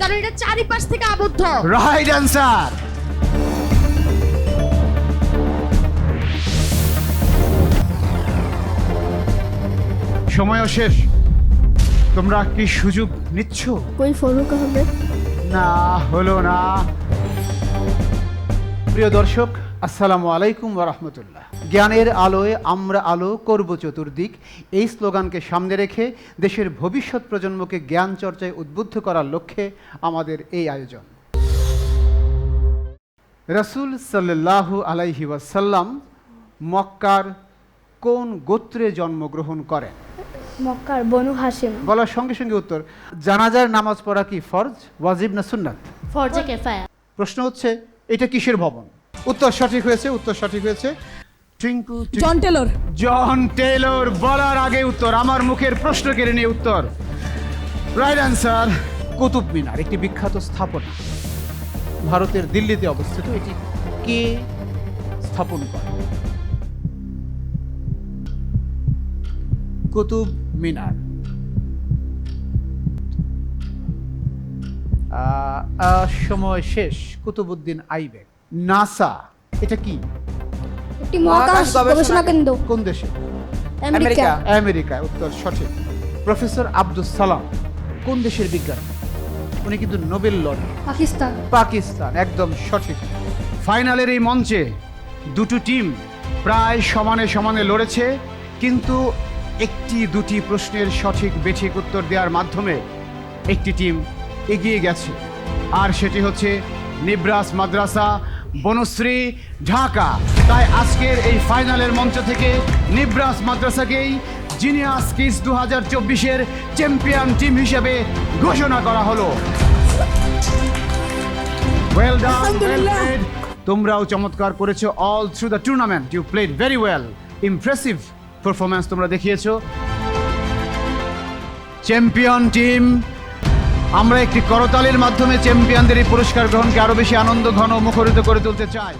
কারণ এটা চারিপাশ থেকে আবদ্ধ। রাইট অ্যান্সার সময়ও শেষ। তোমরা কি সুযোগ নিচ্ছ? কই ফরুক আহমেদ? না হলো না। প্রিয় দর্শক আসসালামু আলাইকুম রহমতুল্লাহ। জ্ঞানের আলোয় আমরা আলো করব চতুর্দিক। এই স্লোগানকে সামনে রেখে দেশের ভবিষ্যৎ প্রজন্মকে জ্ঞান চর্চায় উদ্বুদ্ধ করার লক্ষ্যে আমাদের এই আয়োজন। রসুল সাল্লাল্লাহু আলাইহি ওয়াসাল্লাম মক্কার কোন গোত্রে জন্মগ্রহণ করেন? মক্কার বনু হাসিম বলার সঙ্গে সঙ্গে উত্তর জানাজার নামাজ পড়া কি ফরজ ওয়াজিব না সুন্নাত? ফরজে কেফায়া প্রশ্ন হচ্ছে এটা কিসের ভবন? উত্তর সঠিক হয়েছে উত্তর সঠিক হয়েছে। Twinkle John Taylor. John Taylor বলার আগে উত্তর আমার মুখের প্রশ্ন কেড়ে নিয়ে উত্তর। রাইট অ্যান্সার কুতুব মিনার একটি বিখ্যাত স্থাপনা। ভারতের দিল্লিতে অবস্থিত এটি কে স্থাপন করে? কুতুব মিনার। সময় শেষ কুতুবুদ্দিন আইবেক নাসা এটা কি? একটি মহাকাশ গবেষণা কেন্দ্র। কোন দেশে? আমেরিকা। আমেরিকা। উত্তর সঠিক। প্রফেসর আব্দুল সালাম কোন দেশের বিজ্ঞান? উনি কিন্তু নোবেল পাকিস্তান। পাকিস্তান একদম সঠিক। ফাইনালের এই মঞ্চে দুটো টিম প্রায় সমানে সমানে লড়েছে কিন্তু একটি দুটি প্রশ্নের সঠিক বেঠিক উত্তর দেওয়ার মাধ্যমে একটি টিম এগিয়ে গেছে। আর সেটি হচ্ছে নিব্রাস মাদ্রাসা বনশ্রী ঢাকা। তাই আজকের এই ফাইনালের মঞ্চ থেকে নিব্রাস মাদ্রাসাকেই জিনিয়াস কিস দু হাজার চব্বিশের চ্যাম্পিয়ন টিম হিসেবে ঘোষণা করা হলো। Well done. তোমরাও চমৎকার করেছ all through the tournament you played very well impressive performance তোমরা দেখিয়েছো। চ্যাম্পিয়ন টিম আমরা একটি করতালির মাধ্যমে চ্যাম্পিয়নদের এই পুরস্কার গ্রহণকে আরও বেশি আনন্দ, ঘন মুখরিত করে তুলতে চাই।